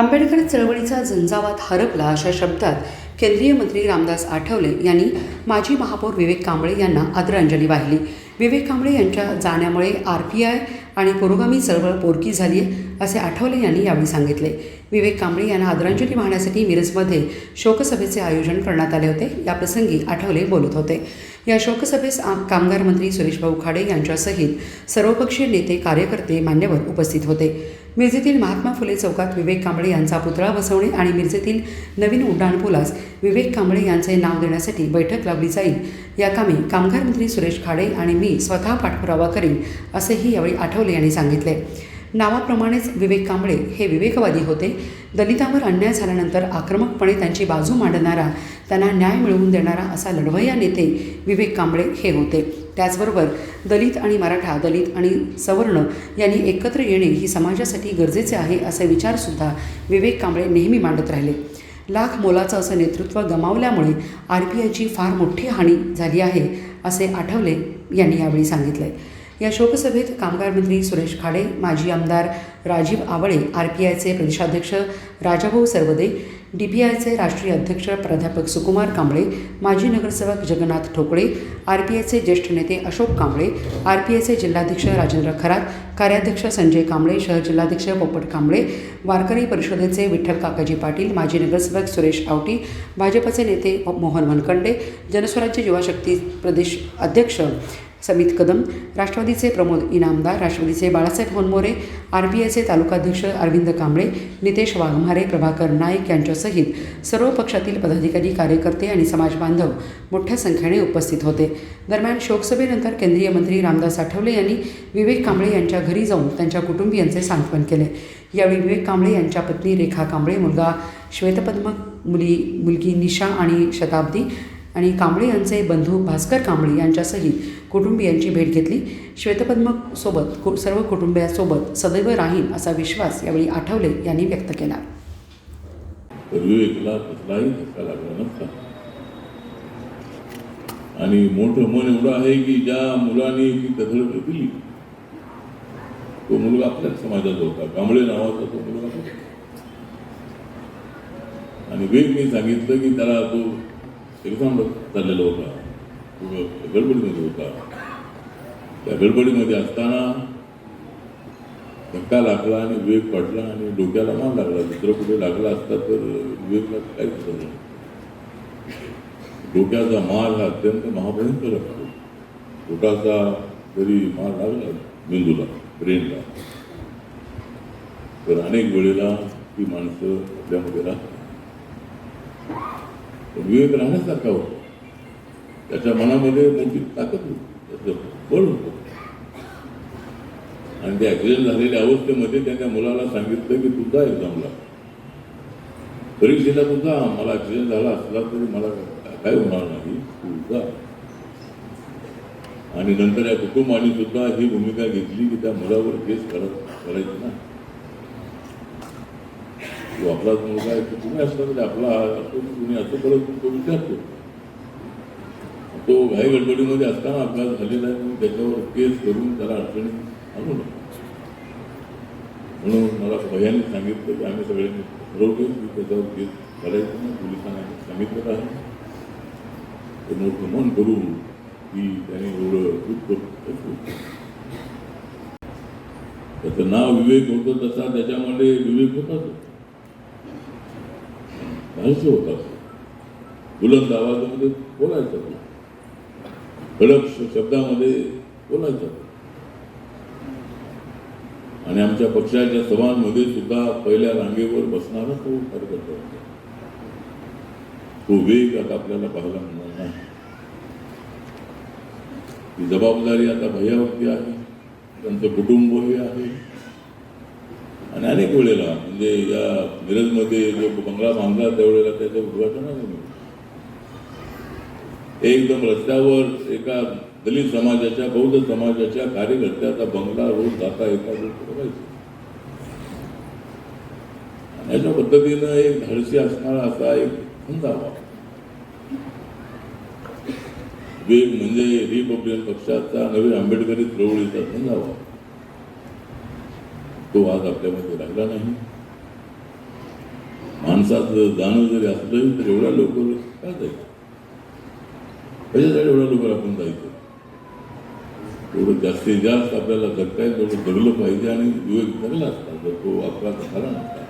आंबेडकर चळवळीचा झंझावात हरपला अशा शब्दात केंद्रीय मंत्री रामदास आठवले यांनी माजी महापौर विवेक कांबळे यांना आदरांजली वाहिली. विवेक कांबळे यांच्या जाण्यामुळे आर पी आय आणि पुरोगामी चळवळ पोरकी झाली आहे असे आठवले यांनी यावेळी सांगितले. विवेक कांबळे यांना आदरांजली वाहण्यासाठी मिरजमध्ये शोकसभेचे आयोजन करण्यात आले होते. याप्रसंगी आठवले बोलत होते. या शोकसभेस कामगार मंत्री सुरेशभाऊ खाडे यांच्यासहित सर्वपक्षीय नेते कार्यकर्ते मान्यवर उपस्थित होते. मिरजेतील महात्मा फुले चौकात विवेक कांबळे यांचा पुतळा बसवणे आणि मिरजेतील नवीन उड्डाणपुलास विवेक कांबळे यांचे नाव देण्यासाठी बैठक लावली जाईल. या कामी कामगार मंत्री सुरेश खाडे आणि मी स्वतः पाठपुरावा करीन असेही यावेळी आठवले यांनी सांगितले. नावाप्रमाणेच विवेक कांबळे हे विवेकवादी होते. दलितांवर अन्याय झाल्यानंतर आक्रमकपणे त्यांची बाजू मांडणारा त्यांना न्याय मिळवून देणारा असा लढवय्या नेते विवेक कांबळे हे होते. त्याचबरोबर दलित आणि मराठा दलित आणि सवर्ण यांनी एकत्र येणे ही समाजासाठी गरजेचे आहे असे विचारसुद्धा विवेक कांबळे नेहमी मांडत राहिले. लाख मोलाचं असं नेतृत्व गमावल्यामुळे आर पी आयची फार मोठी हानी झाली आहे असे आठवले यांनी यावेळी सांगितले. या शोकसभेत कामगार मंत्री सुरेश खाडे माजी आमदार राजीव आवळे आर पी आयचे प्रदेशाध्यक्ष राजाभाऊ सरवदे डी पी आयचे राष्ट्रीय अध्यक्ष प्राध्यापक सुकुमार कांबळे माजी नगरसेवक जगन्नाथ ठोकळे आर पी आयचे ज्येष्ठ नेते अशोक कांबळे आर पी आयचे जिल्हाध्यक्ष राजेंद्र खरात कार्याध्यक्ष संजय कांबळे शहर जिल्हाध्यक्ष पोपट कांबळे वारकरी परिषदेचे विठ्ठल काकाजी पाटील माजी नगरसेवक सुरेश आवटी भाजपचे नेते मोहन वनकंडे जनस्वराज्य युवाशक्ती प्रदेश अध्यक्ष समित कदम राष्ट्रवादीचे प्रमोद इनामदार राष्ट्रवादीचे बाळासाहेब होनमोरे आर बी आयचे तालुकाध्यक्ष अरविंद कांबळे नितेश वाघमारे प्रभाकर नाईक यांच्यासहित सर्व पक्षातील पदाधिकारी कार्यकर्ते आणि समाजबांधव मोठ्या संख्येने उपस्थित होते. दरम्यान शोकसभेनंतर केंद्रीय मंत्री रामदास आठवले यांनी विवेक कांबळे यांच्या घरी जाऊन त्यांच्या कुटुंबियांचे सांत्वन केले. यावेळी विवेक कांबळे यांच्या पत्नी रेखा कांबळे मुलगा श्वेतपद्मक मुली मुलगी निशा आणि शताब्दी आणि कांबळे यांचे बंधू भास्कर कांबळे यांच्यासहित कुटुंबियांची भेट घेतली. श्वेतपद्मसोबत कु सर्व कुटुंबियासोबत सदैव राहीन असा विश्वास यावेळी आठवले यांनी व्यक्त केला. आणि मोठं मन एवढं आहे की ज्या मुलाने ती कथळ दिली तो मुलगा आपल्याच समाजाचा होता. कांबळे नावाचा तो मुलगा आणि आणि मी सांगितलं की त्याला तो एक्झाम चाललेला होता. गडबडीमध्ये होता. त्या गडबडीमध्ये असताना धक्का लागला आणि वेग पडला आणि डोक्याला मार लागला. दुसरं कुठे लागला असता तर विवेकला काहीच नाही. डोक्याचा मार हा अत्यंत महाभयंकर असतो. पोटाचा जरी मार लागला मेंदूला ब्रेनला तर अनेक वेळेला ती माणसं आपल्यामध्ये राहतात. विवेक राहण्यासारखा होता. त्याच्या मनामध्ये मोठी ताकद होती. त्याचं बळ होतं. आणि त्या ॲक्सिडेंट झालेल्या अवस्थेमध्ये त्यांच्या मुलाला सांगितलं की तुझा एक्झामला परीक्षेला तुझा मला ॲक्सिडेंट झाला असला तरी मला काय होणार नाही. तुझा आणि नंतर या कुटुंबाने सुद्धा ही भूमिका घेतली की त्या मुलावर केस करत करायची ना. तो आपलाच मुलगा आहे तो तुम्ही असला तरी आपला असतो की तुम्ही असं करत तो विचारतो तो घाई गडबडीमध्ये असताना अपघात झालेला आहे म्हणून त्याच्यावर केस करून त्याला अडचणीत आणू नका म्हणून मला भयाने सांगितलं की आम्ही सगळ्यांनी ठरवतो की त्याच्यावर केस करायचं नाही पोलिसांना सांगितलं आहे ते मोठं मन करून की त्याने एवढं दूध करू त्याचं नाव विवेक होतं तसा त्याच्यामध्ये विवेक तो रहस्य होता बुलंद आवाजामध्ये बोलायचं तो कडक शब्दामध्ये बोलायचं आणि आमच्या पक्षाच्या सभांमध्ये सुद्धा पहिल्या रांगेवर बसणारा तो कार्यकर्ता होता. तो वेग आता आपल्याला पाहायला मिळणार नाही. ही जबाबदारी आता भैयावरती आहे. त्यांचं कुटुंब हे आहे. आणि अनेक वेळेला म्हणजे या मिरजमध्ये जो बंगला बांधला त्यावेळेला त्याचं उद्घाटन आहे एकदम रस्त्यावर एका दलित समाजाच्या बौद्ध समाजाच्या कार्यकर्त्याचा बंगला रोज जाता येता बघायचं. अशा पद्धतीनं एक धाडसी असणारा असा एक संदावा वेग म्हणजे रिपब्लिकन पक्षाचा नवे आंबेडकरी चळवळीचा संदावा तो आज आपल्यामध्ये राहिला नाही. माणसाचं जाणं जरी असलं तर एवढ्या लवकर काय जायचं? कशासाठी एवढ्या लवकर आपण जायचं? एवढं जास्तीत जास्त आपल्याला जगता येईल तेवढं जगलं पाहिजे आणि विवेक जगला असता जर तो आपला झाला नसता.